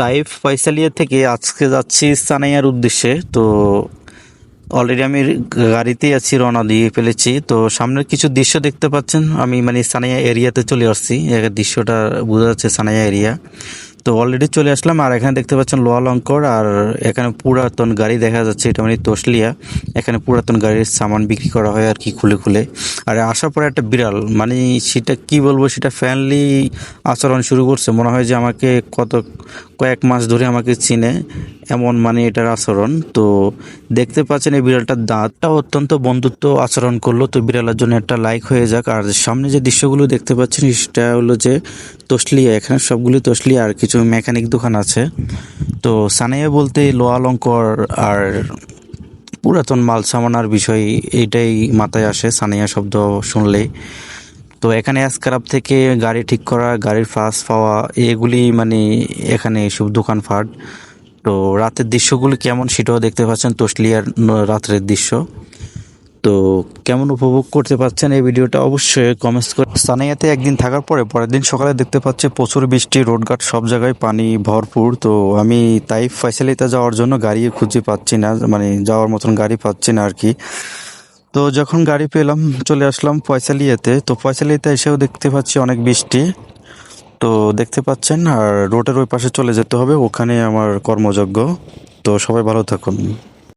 Taif ফয়সালিয়া থেকে আজকে যাচ্ছি সানাইয়ার উদ্দেশ্যে। তো অলরেডি আমি গাড়িতেই আছি, রওনা দিয়ে ফেলেছি। তো সামনের কিছু দৃশ্য দেখতে পাচ্ছেন। আমি মানে সানাইয়া এরিয়াতে চলে আসছি। দৃশ্যটা বোঝা যাচ্ছে সানাইয়া এরিয়া। তো অলরেডি চলে আসলাম, আর এখানে দেখতে পাচ্ছেন লোয়া অঙ্কর আর এখানে পুরাতন গাড়ি দেখা যাচ্ছে, এটা মানে তসলিয়া এখানে পুরাতন গাড়ির সামান বিক্রি করা হয় আর কি খুলে খুলে। আর আসার পরে একটা বিড়াল মানে সেটা কি বলব, সেটা ফ্যানলি আচরণ শুরু করছে। মনে হয় যে আমাকে কত কয়েক মাস ধরে আমাকে চিনে। এমন মানে এটার আচরণ। তো দেখতে পাচ্ছেন এই বিড়ালটার দাঁতটা অত্যন্ত বন্ধুত্ব আচরণ করল। তো বিড়ালের জন্য একটা লাইক হয়ে যাক। আর সামনে যে দৃশ্যগুলো দেখতে পাচ্ছেন, সেটা হলো যে তসলিয়া, এখানে সবগুলি তসলিয়া আর কিছু মেকানিক দোকান আছে। তো সানাইয়া বলতে লোয়া অলঙ্কর আর পুরাতন মাল সামানার বিষয় এটাই মাথায় আসে সানিয়া শব্দ শুনলে। তো এখানে স্ক্রাব থেকে গাড়ি ঠিক করা, গাড়ির ফাঁস পাওয়া, এগুলি মানে এখানে সব দোকানপাট। তো রাতের দৃশ্যগুলি কেমন সেটাও দেখতে পাচ্ছেন তসলিয়ার রাত্রের দৃশ্য। তো কেমন উপভোগ করতে পারছেন এই ভিডিওটা অবশ্যই কমেন্টস করে সানাইয়াতে একদিন থাকার পরে পরের দিন সকালে দেখতে পাচ্ছি প্রচুর বৃষ্টি, রোডঘাট সব জায়গায় পানি ভরপুর। তো আমি তাই ফয়সালিতে যাওয়ার জন্য গাড়ি খুঁজে পাচ্ছি না মানে যাওয়ার মতন গাড়ি পাচ্ছি না আর কি তো যখন গাড়ি পেলাম, চলে আসলাম ফয়সালিয়াতে। তো ফয়সালিয়াতে এসেও দেখতে পাচ্ছি অনেক বৃষ্টি। তো দেখতে পাচ্ছেন, আর রোডের ওই পাশে চলে যেতে হবে ওখানে আমার কর্মযজ্ঞ। তো সবাই ভালো থাকুন।